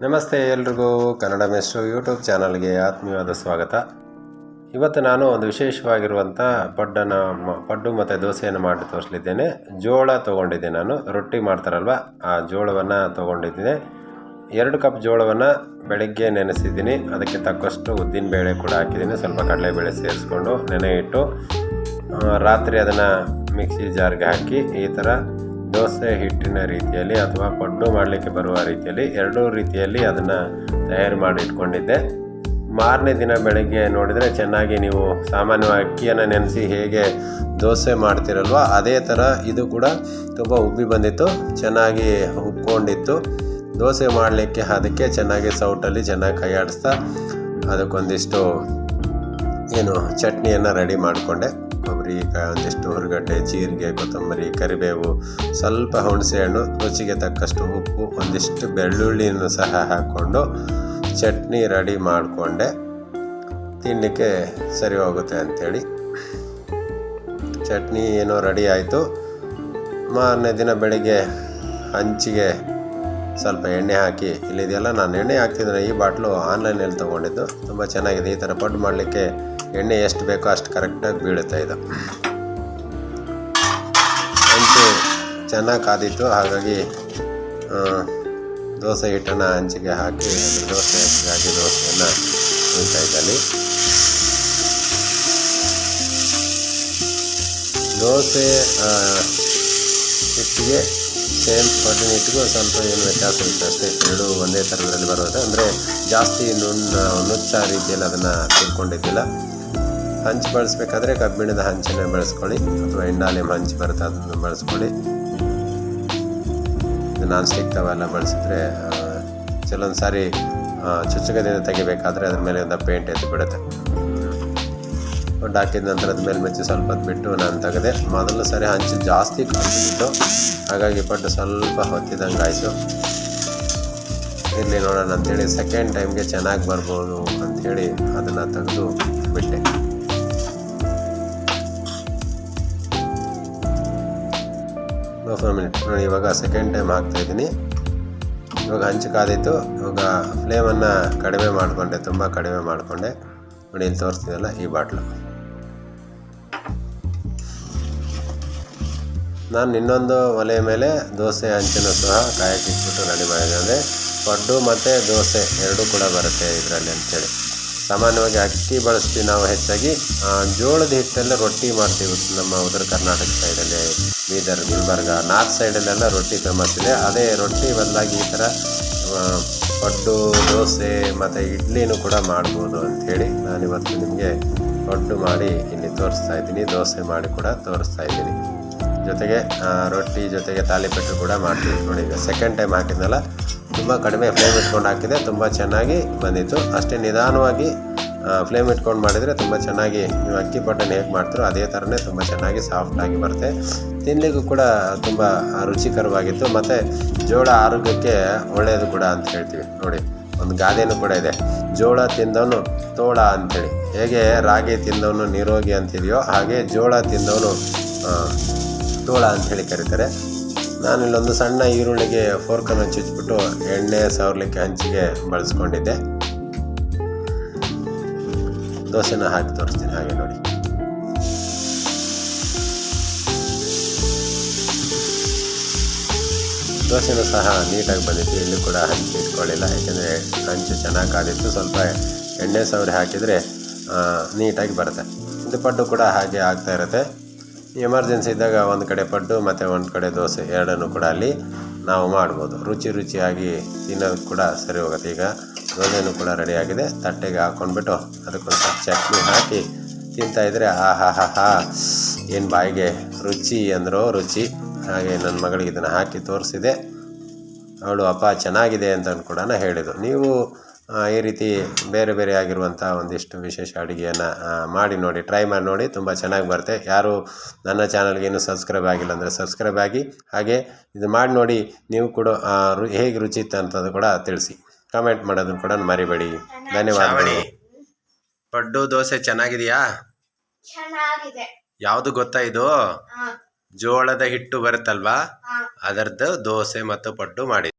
ನಮಸ್ತೆ ಎಲ್ರಿಗೂ ಕನ್ನಡ ಮೆಸ್ಟ್ರು ಯೂಟ್ಯೂಬ್ ಚಾನಲ್ಗೆ ಆತ್ಮೀಯವಾದ ಸ್ವಾಗತ. ಇವತ್ತು ನಾನು ಒಂದು ವಿಶೇಷವಾಗಿರುವಂಥ ಪಡ್ಡನ ಪಡ್ಡು ಮತ್ತು ದೋಸೆಯನ್ನು ಮಾಡಿ ತೋರಿಸಲಿದ್ದೇನೆ. ಜೋಳ ತೊಗೊಂಡಿದ್ದೆ ನಾನು. ರೊಟ್ಟಿ ಮಾಡ್ತಾರಲ್ವ? ಆ ಜೋಳವನ್ನು ತೊಗೊಂಡಿದ್ದೀನಿ ಎರಡು ಕಪ್ ಜೋಳವನ್ನು ಬೆಳಗ್ಗೆ ನೆನೆಸಿದ್ದೀನಿ. ಅದಕ್ಕೆ ತಕ್ಕಷ್ಟು ಉದ್ದಿನ ಬೇಳೆ ಕೂಡ ಹಾಕಿದ್ದೀನಿ. ಸ್ವಲ್ಪ ಕಡಲೆಬೇಳೆ ಸೇರಿಸ್ಕೊಂಡು ನೆನೆ ಇಟ್ಟು ರಾತ್ರಿ ಅದನ್ನು ಮಿಕ್ಸಿ ಜಾರ್ಗೆ ಹಾಕಿ ಈ ಥರ ದೋಸೆ ಹಿಟ್ಟಿನ ರೀತಿಯಲ್ಲಿ ಅಥವಾ ಪಡ್ಡು ಮಾಡಲಿಕ್ಕೆ ಬರುವ ರೀತಿಯಲ್ಲಿ ಎರಡೂ ರೀತಿಯಲ್ಲಿ ಅದನ್ನು ತಯಾರು ಮಾಡಿ ಇಟ್ಕೊಂಡಿದ್ದೆ. ಮಾರನೇ ದಿನ ಬೆಳಗ್ಗೆ ನೋಡಿದರೆ ಚೆನ್ನಾಗಿ ನೀವು ಸಾಮಾನ್ಯವಾಗಿ ಅಕ್ಕಿಯನ್ನು ನೆನೆಸಿ ಹೇಗೆ ದೋಸೆ ಮಾಡ್ತಿರಲ್ವ ಅದೇ ಥರ ಇದು ಕೂಡ ತುಂಬ ಉಬ್ಬಿ ಬಂದಿತ್ತು, ಚೆನ್ನಾಗಿ ಉಬ್ಕೊಂಡಿತ್ತು. ದೋಸೆ ಮಾಡಲಿಕ್ಕೆ ಅದಕ್ಕೆ ಚೆನ್ನಾಗಿ ಸೌಟಲ್ಲಿ ಚೆನ್ನಾಗಿ ಕೈಯಾಡಿಸ್ತಾ ಅದಕ್ಕೊಂದಿಷ್ಟು ಏನು ಚಟ್ನಿಯನ್ನು ರೆಡಿ ಮಾಡಿಕೊಂಡೆ. ಕೊಬ್ಬರಿ ಒಂದಿಷ್ಟು ಹುರುಗಡ್ಡೆ, ಜೀರಿಗೆ, ಕೊತ್ತಂಬರಿ, ಕರಿಬೇವು, ಸ್ವಲ್ಪ ಹುಣಸೆ ಹಣ್ಣು ರುಚಿಗೆ ತಕ್ಕಷ್ಟು ಉಪ್ಪು, ಒಂದಿಷ್ಟು ಬೆಳ್ಳುಳ್ಳಿಯನ್ನು ಸಹ ಹಾಕ್ಕೊಂಡು ಚಟ್ನಿ ರೆಡಿ ಮಾಡಿಕೊಂಡೆ. ತಿನ್ನಲಿಕ್ಕೆ ಸರಿ ಹೋಗುತ್ತೆ ಅಂಥೇಳಿ ಚಟ್ನಿ ಏನೋ ರೆಡಿ ಆಯಿತು. ಮಾರನೇ ದಿನ ಬೆಳಿಗ್ಗೆ ಹಂಚಿಗೆ ಸ್ವಲ್ಪ ಎಣ್ಣೆ ಹಾಕಿ, ಇಲ್ಲಿದೆಯಲ್ಲ, ನಾನು ಎಣ್ಣೆ ಹಾಕ್ತಿದ್ದೀನಿ, ಈ ಬಾಟ್ಲು ಆನ್ಲೈನಲ್ಲಿ ತೊಗೊಂಡಿದ್ದು. ತುಂಬ ಚೆನ್ನಾಗಿದೆ, ಈ ಥರ ಪಡ್ಡು ಮಾಡಲಿಕ್ಕೆ ಎಣ್ಣೆ ಎಷ್ಟು ಬೇಕೋ ಅಷ್ಟು ಕರೆಕ್ಟಾಗಿ ಬೀಳುತ್ತೆ ಇದು. ಹಂಚು ಚೆನ್ನಾಗಿ ಕಾದಿತ್ತು, ಹಾಗಾಗಿ ದೋಸೆ ಹಿಟ್ಟನ್ನು ಹಂಚಿಗೆ ಹಾಕಿ ದೋಸೆ ಹಾಕಿ ದೋಸೆಯನ್ನು ಉಳಿತಾ ಇದ್ದಲ್ಲಿ ದೋಸೆ ಹಿಟ್ಟಿಗೆ ಸೇಮ್ ಪಡ್ಡಿನ ಹಿಟ್ಟಿಗೂ ಸ್ವಲ್ಪ ಏನು ವ್ಯತ್ಯಾಸ ಇರುತ್ತೆ ಅಷ್ಟೇ. ಎರಡು ಒಂದೇ ಥರದಲ್ಲಿ ಬರುತ್ತೆ ಅಂದರೆ ಜಾಸ್ತಿ ನುಣ್ಣ ನುಚ್ಚ ರೀತಿಯಲ್ಲಿ ಅದನ್ನು ತಿಳ್ಕೊಂಡಿದ್ದಿಲ್ಲ ಹಂಚು ಬಳಸಬೇಕಾದ್ರೆ ಕಬ್ಬಿಣದ ಹಂಚನ್ನೇ ಬಳಸ್ಕೊಳ್ಳಿ ಅಥವಾ ಇಂಡಾಲಿಯಂ ಹಂಚು ಬರುತ್ತೆ ಅದನ್ನು ಬಳಸ್ಕೊಳ್ಳಿ ನಾನ್ ಸ್ಟಿಕ್ ತವೆಲ್ಲ ಬಳಸಿದ್ರೆ ಕೆಲವೊಂದು ಸಾರಿ ಆ, ಚುಚ್ಚುಗದಿಂದ ತೆಗಿಬೇಕಾದ್ರೆ ಅದ್ರ ಮೇಲೆ ಒಂದು ಪೇಂಟ್ ಎದ್ದು ಬಿಡುತ್ತೆ. ಹಾಕಿದ ನಂತರ ಅದ ಮೇಲೆ ಮೆಚ್ಚಿ ಸ್ವಲ್ಪ ಬಿಟ್ಟು ನಾನು ತೆಗೆದೆ. ಮೊದಲು ಸರಿ ಹಂಚು ಜಾಸ್ತಿ ಕಾಣಿಸ್ತಿತ್ತು ಹಾಗಾಗಿ ಪಟ್ಟು ಸ್ವಲ್ಪ ಹೊತ್ತಿದಂಗೆ ಆಯಿತು. ಇರಲಿ ನೋಡೋಣ ಅಂಥೇಳಿ ಸೆಕೆಂಡ್ ಟೈಮ್ಗೆ ಚೆನ್ನಾಗಿ ಬರ್ಬೋದು ಅಂಥೇಳಿ ಅದನ್ನು ತೆಗೆದು ಬಿಟ್ಟೆ. ಫೋರ್ ಮಿನಿಟ್ ನೋಡಿ ಇವಾಗ ಸೆಕೆಂಡ್ ಟೈಮ್ ಹಾಕ್ತಾಯಿದ್ದೀನಿ ಇವಾಗ ಹಂಚು ಕಾದಿತ್ತು. ಇವಾಗ ಫ್ಲೇಮನ್ನು ಕಡಿಮೆ ಮಾಡಿಕೊಂಡೆ, ತುಂಬ ಕಡಿಮೆ ಮಾಡಿಕೊಂಡೆ. ನೋಡಿ, ಇಲ್ಲಿ ತೋರಿಸ್ತೀನಲ್ಲ ಈ ಬಾಟ್ಲು. ನಾನು ಇನ್ನೊಂದು ಒಲೆ ಮೇಲೆ ದೋಸೆ ಹಂಚನ್ನು ಸಹ ಕಾಯಕ್ಕೆ ಇಟ್ಬಿಟ್ಟು ರೆಡಿ ಮಾಡಿದೆ. ಅಂದರೆ ಪಡ್ಡು ಮತ್ತು ದೋಸೆ ಎರಡೂ ಕೂಡ ಬರುತ್ತೆ ಇದರಲ್ಲಿ ಅಂತೇಳಿ. ಸಾಮಾನ್ಯವಾಗಿ ಅಕ್ಕಿ ಬಳಸ್ತೀವಿ ನಾವು ಹೆಚ್ಚಾಗಿ ಜೋಳದ ಹಿಟ್ಟಲ್ಲೇ ರೊಟ್ಟಿ ಮಾಡ್ತೀವಿ ನಮ್ಮ ಉತ್ತರ ಕರ್ನಾಟಕ ಸೈಡಲ್ಲಿ. ಬೀದರ್, ಗುಲ್ಬರ್ಗ, ನಾರ್ತ್ ಸೈಡಲ್ಲೆಲ್ಲ ರೊಟ್ಟಿ ಫೇಮಸ್ ಇದೆ. ಅದೇ ರೊಟ್ಟಿ ಬದಲಾಗಿ ಈ ಥರ ಪಡ್ಡು, ದೋಸೆ ಮತ್ತು ಇಡ್ಲಿನೂ ಕೂಡ ಮಾಡ್ಬೋದು ಅಂಥೇಳಿ ನಾನಿವತ್ತು ನಿಮಗೆ ಪಡ್ಡು ಮಾಡಿ ಇಲ್ಲಿ ತೋರಿಸ್ತಾ ಇದ್ದೀನಿ. ದೋಸೆ ಮಾಡಿ ಕೂಡ ತೋರಿಸ್ತಾ ಇದ್ದೀನಿ. ಜೊತೆಗೆ ರೊಟ್ಟಿ ಜೊತೆಗೆ ತಾಲಿಪಟ್ಟು ಕೂಡ ಮಾಡ್ತೀವಿ ನೋಡಿ. ಸೆಕೆಂಡ್ ಟೈಮ್ ಹಾಕಿದ್ನಲ್ಲ ತುಂಬ ಕಡಿಮೆ ಫ್ಲೇಮ್ ಇಟ್ಕೊಂಡು ಹಾಕಿದೆ ತುಂಬ ಚೆನ್ನಾಗಿ ಬಂದಿತ್ತು. ಅಷ್ಟೇ ನಿಧಾನವಾಗಿ ಫ್ಲೇಮ್ ಇಟ್ಕೊಂಡು ಮಾಡಿದರೆ ತುಂಬ ಚೆನ್ನಾಗಿ ನೀವು ಅಕ್ಕಿ ಪಟ್ಟನ್ನು ಹೇಗೆ ಮಾಡ್ತಾರೋ ಅದೇ ಥರನೇ ತುಂಬ ಚೆನ್ನಾಗಿ ಸಾಫ್ಟಾಗಿ ಬರುತ್ತೆ. ತಿನ್ನಲಿಕ್ಕೂ ಕೂಡ ತುಂಬ ರುಚಿಕರವಾಗಿತ್ತು. ಮತ್ತು ಜೋಳ ಆರೋಗ್ಯಕ್ಕೆ ಒಳ್ಳೆಯದು ಕೂಡ ಅಂತ ಹೇಳ್ತೀವಿ. ನೋಡಿ, ಒಂದು ಗಾದೆನೂ ಕೂಡ ಇದೆ. ಜೋಳ ತಿಂದವನು ತೋಳ ಅಂಥೇಳಿ ಹೇಗೆ ರಾಗಿ ತಿಂದವನು ನಿರೋಗಿ ಅಂತಿದೆಯೋ ಹಾಗೆ ಜೋಳ ತಿಂದವನು ತೋಳ ಅಂಥೇಳಿ ಕರೀತಾರೆ. ನಾನು ಇಲ್ಲೊಂದು ಸಣ್ಣ ಈರುಳ್ಳಿಗೆ ಫೋರ್ಕನ್ನು ಚುಚ್ಚಿಬಿಟ್ಟು ಎಣ್ಣೆ ಸವರ್ಲಿಕ್ಕೆ ಹಂಚಿಗೆ ಬಳಸ್ಕೊಂಡಿದ್ದೆ. ದೋಸೆನ ಹಾಕಿ ತೋರಿಸ್ತೀನಿ, ಹಾಗೆ ನೋಡಿ. ದೋಸೆನೂ ಸಹ ನೀಟಾಗಿ ಬಂದಿತ್ತು, ಇಲ್ಲಿ ಕೂಡ ಹಂಚಿ ಇಟ್ಕೊಳ್ಳಿಲ್ಲ, ಯಾಕೆಂದರೆ ಹಂಚು ಚೆನ್ನಾಗಿ ಕಾದಿತ್ತು. ಸ್ವಲ್ಪ ಎಣ್ಣೆ, ಸವರಿ ಹಾಕಿದರೆ ನೀಟಾಗಿ ಬರುತ್ತೆ. ಇದು ಪಡ್ಡು ಕೂಡ ಹಾಗೆ ಆಗ್ತಾ ಇರುತ್ತೆ. ಎಮರ್ಜೆನ್ಸಿ ಇದ್ದಾಗ ಒಂದು ಕಡೆ ಪಡ್ಡು, ಮತ್ತು ಒಂದು ಕಡೆ ದೋಸೆ. ಎರಡನ್ನು ಕೂಡ ಅಲ್ಲಿ ನಾವು ಮಾಡ್ಬೋದು. ರುಚಿ ರುಚಿಯಾಗಿ ತಿನ್ನೋದು ಕೂಡ ಸರಿ ಹೋಗುತ್ತೆ. ಈಗ ದೋಸೆನೂ ಕೂಡ ರೆಡಿಯಾಗಿದೆ ತಟ್ಟೆಗೆ ಹಾಕ್ಕೊಂಡ್ಬಿಟ್ಟು ಅದಕ್ಕೊಂದು ಸ್ವಲ್ಪ ಚಟ್ನಿ ಹಾಕಿ ತಿಂತಾಯಿದ್ರೆ ಆ ಹಾ ಹಾ ಹಾ, ಏನು ಬಾಯಿಗೆ ರುಚಿ ಅಂದರು ರುಚಿ. ಹಾಗೆ ನನ್ನ ಮಗಳಿಗೆ ಇದನ್ನು ಹಾಕಿ ತೋರಿಸಿದೆ. ಅವಳು, ಅಪ್ಪ, ಚೆನ್ನಾಗಿದೆ ಅಂತ ಕೂಡ ಹೇಳಿದರು ನೀವು ಈ ರೀತಿ ಬೇರೆ ಬೇರೆ ಆಗಿರುವಂಥ ಒಂದಿಷ್ಟು ವಿಶೇಷ ಅಡುಗೆಯನ್ನು ಮಾಡಿ ನೋಡಿ ಟ್ರೈ ಮಾಡಿ ನೋಡಿ ತುಂಬ ಚೆನ್ನಾಗಿ ಬರುತ್ತೆ. ಯಾರು ನನ್ನ ಚಾನಲ್ಗೆ ಏನು ಸಬ್ಸ್ಕ್ರೈಬ್ ಆಗಿಲ್ಲ ಅಂದರೆ ಸಬ್ಸ್ಕ್ರೈಬ್ ಆಗಿ ಹಾಗೆ ಇದು ಮಾಡಿ ನೋಡಿ ನೀವು ಕೂಡ ಹೇಗೆ ರುಚಿ ಇತ್ತು ಅಂತದ್ದು ಕೂಡ ತಿಳಿಸಿ. ಕಮೆಂಟ್ ಮಾಡೋದನ್ನು ಕೂಡ ಮರಿಬೇಡಿ. ಧನ್ಯವಾದಗಳು. ಪಡ್ಡು ದೋಸೆ ಚೆನ್ನಾಗಿದೆಯಾ? ಚೆನ್ನಾಗಿದೆ. ಯಾವುದು ಗೊತ್ತಾ ಇದು? ಜೋಳದ ಹಿಟ್ಟು ಬರುತ್ತಲ್ವಾ? ಅದರದ್ದು ದೋಸೆ ಮತ್ತು ಪಡ್ಡು ಮಾಡಿ